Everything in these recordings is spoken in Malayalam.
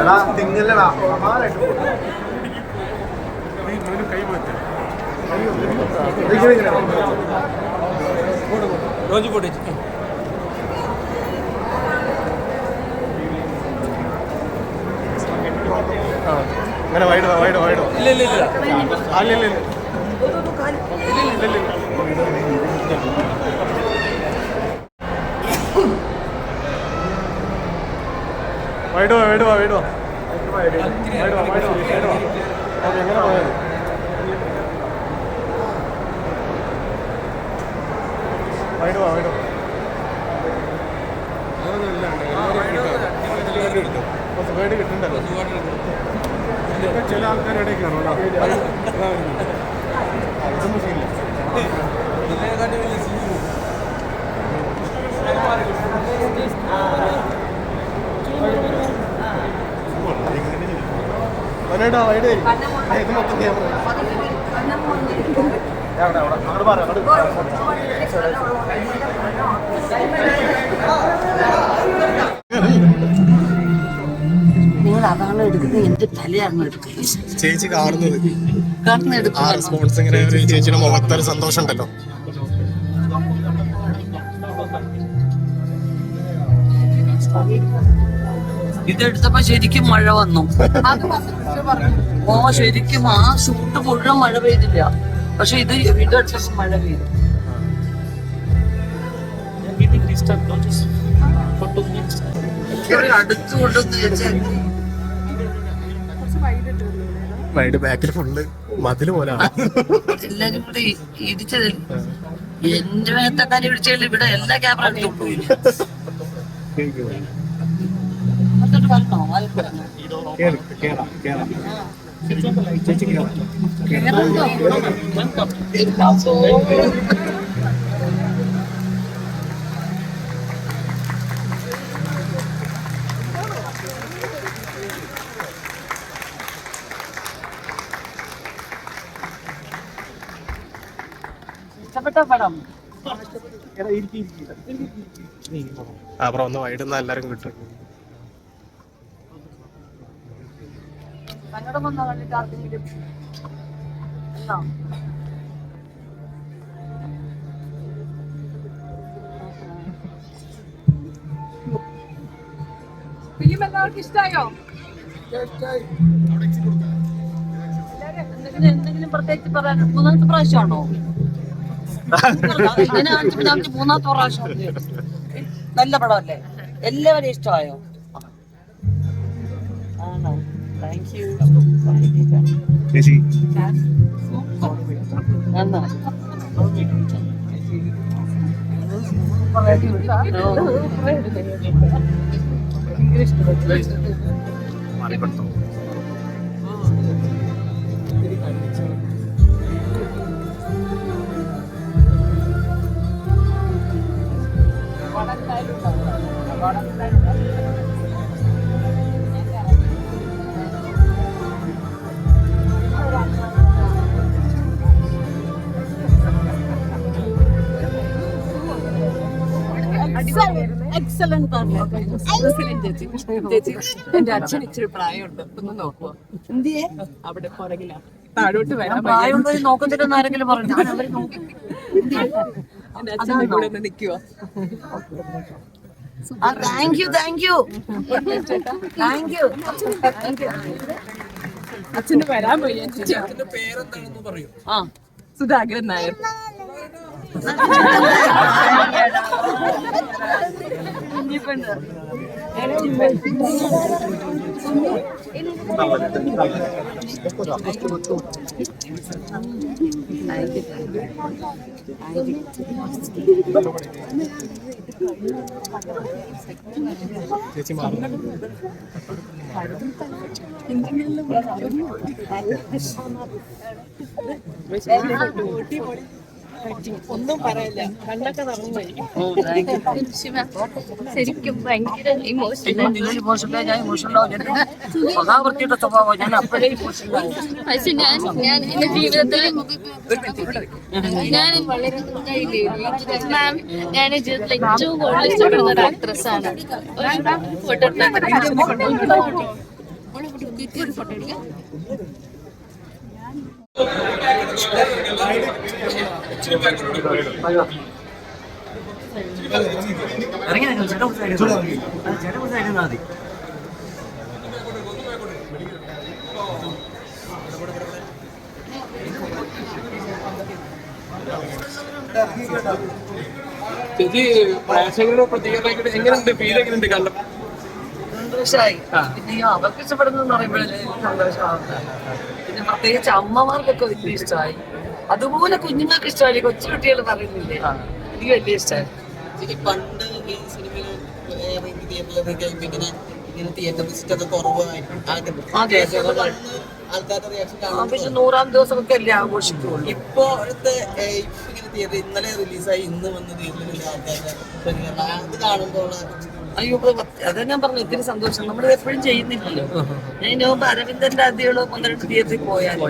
എടാ തിങ്ങല്ലടാ రోజు పోటీ അങ്ങനെ വൈഡ് വൈഡ് വൈഡ് ഇല്ല ഇല്ല ഇല്ല അല്ലില്ല വൈഡ് വാ വൈഡ് വാ വൈഡ്. വാ വൈഡ് വാ വൈഡ്. വാ വൈഡ് വാ ഓക്കെ എങ്ങനെ പോയാൽ വൈഡ്. വാ വൈഡ് വാ വൈഡ് കിട്ടണ്ടല്ലോ ചില ആൾക്കാരുടെ കയറുമല്ലോ ശരിയില്ല ഇത് മൊത്തം ക്യാമറ അവിടെ അവിടെ അങ്ങോട്ട് പറയാം അങ്ങോട്ട് നിങ്ങൾ അതാണ് എടുക്കുന്നത് എന്റെ തലയാണ് എടുക്കുന്നത് ചേച്ചി കാണുന്നത് ഇങ്ങനെ ഒരു ചേച്ചിയുടെ മുഖത്തൊരു സന്തോഷം ഉണ്ടല്ലോ ഇതെടുത്തപ്പോ ശരിക്കും മഴ വന്നു. ഓ ശരിക്കും ആ ഷൂട്ട് മുഴുവൻ മഴ പെയ്തില്ല. പക്ഷെ ഇത് ഇതെടുത്തപ്പോ മഴ പെയ്തു. വൈഡ് ബാക്കിൽ ഫുള്ള് മതിൽ പോലാണ്. എല്ലാരും കൂടി ഇടിച്ചതിൽ എന്റെ മേത്തെ കാര്യം പിടിച്ചാൽ ഇവിടെ എല്ലാ ക്യാമറ கேக்குது கேளு கேளா கேளா இஷ்டப்பட்ட படம் അപ്പുറം ഒന്ന് വൈകിട്ട് എല്ലാരും കിട്ടും? ഫിലിം എല്ലാവർക്കും ഇഷ്ടമായോ എന്തെങ്കിലും പ്രത്യേകിച്ച് പറയാൻ മൂന്നാമത്തെ പ്രാവശ്യമാണോ? മൂന്നാമത്തെ പ്രാവശ്യം നല്ല പടമല്ലേ? എല്ലാവരും ഇഷ്ടമായോ? ആണോ? താങ്ക് യു ചേച്ചി. എന്നാ? എക്സലന്റ് ചേച്ചി എന്റെ അച്ഛൻ ഇച്ചിരി പ്രായമുണ്ട്. ഒന്ന് നോക്കുവോ? എന്തിയേ? അവിടെ പുറകിലാ. താഴോട്ട് വരാൻ എന്ന് നോക്കത്തില്ലെന്ന് ആരെങ്കിലും പറഞ്ഞു. എന്റെ അച്ഛന്റെ കൂടെ ഒന്ന് നിൽക്കുവോ thank you thank you thank you thank you അച്ഛന് വരാൻ പോയി പേരെന്താണെന്ന് പറയൂ. ആ സുധാകരൻ നായർ. ചേച്ചി മാറി. ഒന്നും പറയില്ല. കണ്ടൊക്കെ നിറഞ്ഞു ശരിക്കും ഭയങ്കര ഇമോഷണൽ സ്വഭാവ ഞാൻ അപ്പോഴേ പക്ഷെ ഞാൻ ഞാൻ എന്റെ ജീവിതത്തിൽ ഞാൻ മാം ഞാൻ ജീവിതത്തിൽ ഏറ്റവും കൂടുതൽ ഇഷ്ടപ്പെടുന്ന ഒരു ആക്ട്രസ് ആണ്. ഫോട്ടോ ഇറങ്ങി നിൽക്കും ചേട്ടൻ സൈഡിൽ ചേട്ടൻ സൈഡിൽ മതി ചേച്ചി പ്രേക്ഷകരുടെ എങ്ങനെയുണ്ട് ഫീൽ എങ്ങനെയുണ്ട് സന്തോഷമായി പിന്നെ അവർക്ക് ഇഷ്ടപ്പെടുന്നു പറയുമ്പോഴേ സന്തോഷമാവുന്നത്. പിന്നെ പ്രത്യേകിച്ച് അമ്മമാർക്കൊക്കെ വലിയ ഇഷ്ടമായി. അതുപോലെ കുഞ്ഞുങ്ങൾക്ക് ഇഷ്ടമായി കൊച്ചു കുട്ടികൾ പറയുന്നില്ലേ? എനിക്ക് വലിയ ഇഷ്ടമായി പണ്ട് ഈ സിനിമയിൽ തിയേറ്ററിലൊക്കെ ഇങ്ങനെ ഇങ്ങനെ തിയേറ്റർ വിസിറ്റ് ഒക്കെ ആൾക്കാരുടെ റിയാക്ഷൻ നൂറാം ദിവസമൊക്കെ അല്ലേ ആഘോഷിക്കുള്ളൂ? ഇപ്പോഴത്തെ ഇപ്പൊ ഇങ്ങനെ തിയേറ്റർ ഇന്നലെ റിലീസായി ഇന്ന് വന്ന് തിയേറ്ററിൽ ആൾക്കാരുടെ അത് കാണുമ്പോൾ അയ്യോ അതാ ഞാൻ പറഞ്ഞു ഇത്തിരി സന്തോഷം. നമ്മൾ എപ്പോഴും ചെയ്യുന്നില്ലല്ലോ. ഞാൻ അരവിന്ദന്റെ അതികളും പന്ത്രണ്ട് തിയേറ്ററിൽ പോയാലോ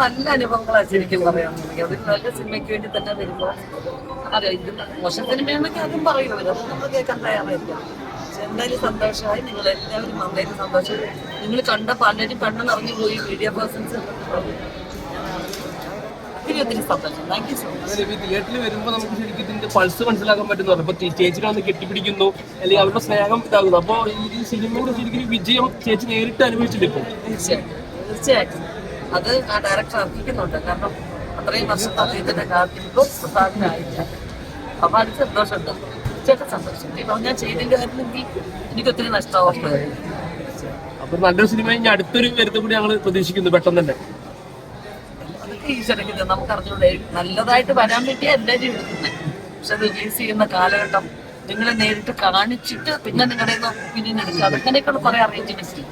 നല്ല അനുഭവങ്ങളാണ് ശരിക്കും പറയാന്നുണ്ടെങ്കിൽ അതൊരു നല്ല സിനിമയ്ക്ക് വേണ്ടി തന്നെ വരുമ്പോ അതെ ഇത് മോശം സിനിമയാണെങ്കിൽ അതും പറയുമല്ലോ. അത് നമ്മൾ കേൾക്കാൻ തയ്യാറായിരിക്കും എന്തായാലും സന്തോഷമായി. നിങ്ങൾ എല്ലാവരും നന്നായിട്ട് സന്തോഷം നിങ്ങൾ കണ്ട പലരും കണ്ണു ഇറങ്ങി പോയി മീഡിയ പേഴ്സൺസ് തിയേറ്ററിൽ വരുമ്പോൾ നമുക്ക് ശരിക്കും ഇതിന്റെ പൾസ് മനസ്സിലാക്കാൻ പറ്റുന്നു അപ്പൊ ചേച്ചിനെ കെട്ടിപ്പിടിക്കുന്നു. അല്ലെങ്കിൽ അവരുടെ സ്നേഹം ഇതാകുന്നു. അപ്പൊ ഈ സിനിമയുടെ ശരിക്കും വിജയം ചേച്ചി നേരിട്ട് അനുഭവിച്ചിട്ടുണ്ട് ഇപ്പൊ? തീർച്ചയായിട്ടും. തീർച്ചയായിട്ടും. അത് ആ ഡയറക്ടർ അർഹിക്കുന്നുണ്ട്. കാരണം അത്രയും വർഷം അദ്ദേഹത്തിന്റെ കാത്തിരിപ്പും സാധ്യമായില്ല അപ്പൊ അത് സന്തോഷമുണ്ട്. ചേട്ടൻ സന്തോഷം ഇപ്പൊ ഞാൻ ചെയ്തില്ല ആയിരുന്നെങ്കിൽ എനിക്ക് ഒത്തിരി നഷ്ടമാവുമായിരുന്നു അപ്പൊ നല്ലൊരു സിനിമ ഇനി അടുത്തൊരു വരുത്തും കൂടി ഞങ്ങൾ പ്രതീക്ഷിക്കുന്നു. പെട്ടെന്ന് തന്നെ. അതൊക്കെ ഈശ്വരക്കിത് നമുക്ക് അറിഞ്ഞൂടെ നല്ലതായിട്ട് വരാൻ വേണ്ടി എല്ലാവരും എടുക്കുന്നത് പക്ഷെ റിലീസ് ചെയ്യുന്ന കാലഘട്ടം നിങ്ങളെ നേരിട്ട് കാണിച്ചിട്ട് പിന്നെ നിങ്ങളുടെ ഒപ്പീനിയൻ എടുക്കുക അങ്ങനെയൊക്കെയുള്ള കുറെ അറേഞ്ച്മെന്റ്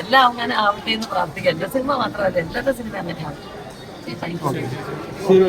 എല്ലാം അങ്ങനെ ആവട്ടെ എന്ന് പ്രാർത്ഥിക്കാം. എന്റെ സിനിമ മാത്രമല്ല എല്ലാവരുടെ സിനിമ അങ്ങനെ ആവട്ടെ. Thank ശരി